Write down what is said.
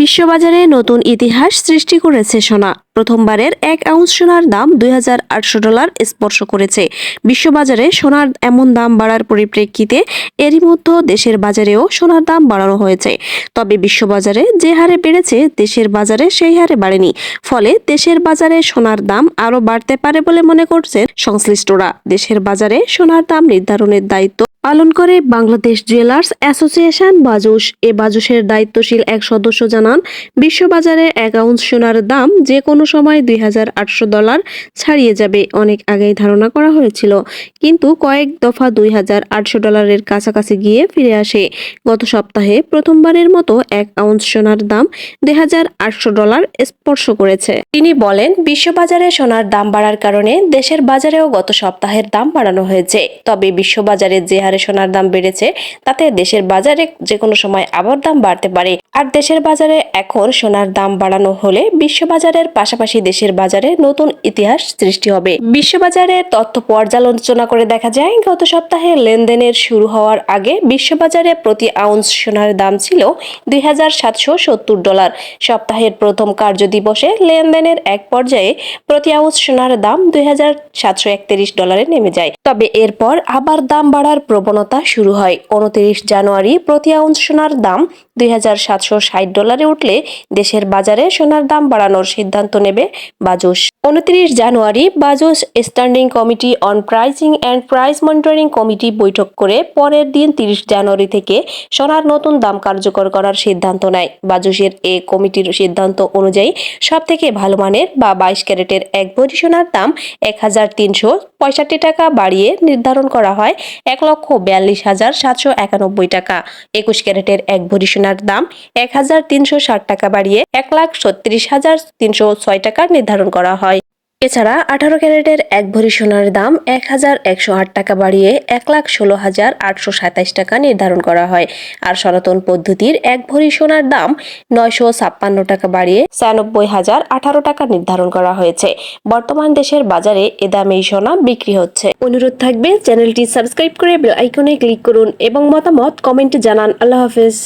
বিশ্ববাজারে নতুন ইতিহাস সৃষ্টি করেছে সোনা। প্রথমবারের এক আউন্স সোনার দাম দুই হাজার আটশো ডলার স্পর্শ করেছে। বিশ্ববাজারে সোনার এমন দাম বাড়ার পরিপ্রেক্ষিতে এরই মধ্যে দেশের বাজারেও সোনার দাম বাড়ানো হয়েছে। তবে বিশ্ববাজারে যে হারে বেড়েছে, দেশের বাজারে সেই হারে বাড়েনি। ফলে দেশের বাজারে সোনার দাম আরও বাড়তে পারে বলে মনে করছেন সংশ্লিষ্টরা। দেশের বাজারে সোনার দাম নির্ধারণের দায়িত্ব পালন করে বাংলাদেশ জুয়েলার্স অ্যাসোসিয়েশন বাজুস এ বাজুসের দায়িত্বশীল এক সদস্য জানান, বিশ্ববাজারে এক আউন্স সোনার দাম যে কোনো সময় দুই হাজার আটশো ডলার ছাড়িয়ে যাবে অনেক আগেই ধারণা করা হয়েছিল। কিন্তু কয়েক দফা দুই হাজার আটশো ডলারের কাছাকাছি গিয়ে ফিরে আসে। গত সপ্তাহে প্রথমবারের মতো এক আউন্স সোনার দাম দুই হাজার আটশো ডলার স্পর্শ করেছে। তিনি বলেন, বিশ্ববাজারে সোনার দাম বাড়ার কারণে দেশের বাজারেও গত সপ্তাহের দাম বাড়ানো হয়েছে। তবে বিশ্ববাজারে যে হারে সোনার দাম বেড়েছে, তাতে দেশের বাজারে যে কোনো সময় আবার দাম বাড়তে পারে। আর দেশের বাজারে এখন সোনার দাম বাড়ানো হলে বিশ্ববাজারের পাশাপাশি দেশের বাজারে নতুন ইতিহাস সৃষ্টি হবে। বিশ্ববাজারের তথ্য পর্যালোচনা করে দেখা যায়, গত সপ্তাহে লেনদেনের শুরু হওয়ার আগে বিশ্ববাজারে প্রতি আউন্স সোনার দাম ছিল দুই হাজার সাতশো সত্তর ডলার। সপ্তাহের প্রথম কার্য দিবসে লেনদেনের এক পর্যায়ে প্রতি আউন্স সোনার দাম দুই হাজার সাতশো একত্রিশ ডলারে নেমে যায়। তবে এরপর আবার দাম বাড়ার প্রবণতা শুরু হয়। উনত্রিশ জানুয়ারি প্রতি আউন্স সোনার দাম দুই হাজার সাতশো ষাট ডলারে উঠলে দেশের বাজারে সোনার দাম বাড়ানোর সিদ্ধান্ত নেবে বাজুস। উনত্রিশ January BAJUS standing committee on pricing and price monitoring committee বৈঠক করে পরের দিন তিরিশ জানুয়ারি থেকে সোনার নতুন দাম কার্যকর করার সিদ্ধান্ত নেয়। বাজুসের এ কমিটির সিদ্ধান্ত অনুযায়ী সব থেকে ভালো মানের বা বাইশ ক্যারেটের এক ভরি সোনার দাম এক হাজার তিনশো পঁয়ষট্টি টাকা বাড়িয়ে নির্ধারণ করা হয় এক লক্ষ বিয়াল্লিশ হাজার সাতশো একানব্বই টাকা। একুশ ক্যারেটের এক ভরি সোনার দাম এক হাজার তিনশো ষাট টাকা বাড়িয়ে এক লাখ ছত্রিশ হাজার তিনশো ছয় টাকা নির্ধারণ করা হয়। এছাড়া আঠারো ক্যারেটের এক ভরি সোনার দাম এক হাজার একশো আট টাকা বাড়িয়ে এক লাখ ষোলো হাজার আটশো সাতাইশ টাকা নির্ধারণ করা হয়। আর সনাতন পদ্ধতির এক ভরি সোনার দাম নয়শো ছাপ্পান্ন টাকা বাড়িয়ে ছিয়ানব্বই হাজার আঠারো টাকা নির্ধারণ করা হয়েছে। বর্তমান দেশের বাজারে এ দামে এই সোনা বিক্রি হচ্ছে। অনুরোধ থাকবে চ্যানেলটি সাবস্ক্রাইব করে বেল আইকনে ক্লিক করুন এবং মতামত কমেন্টে জানান। আল্লাহ হাফেজ।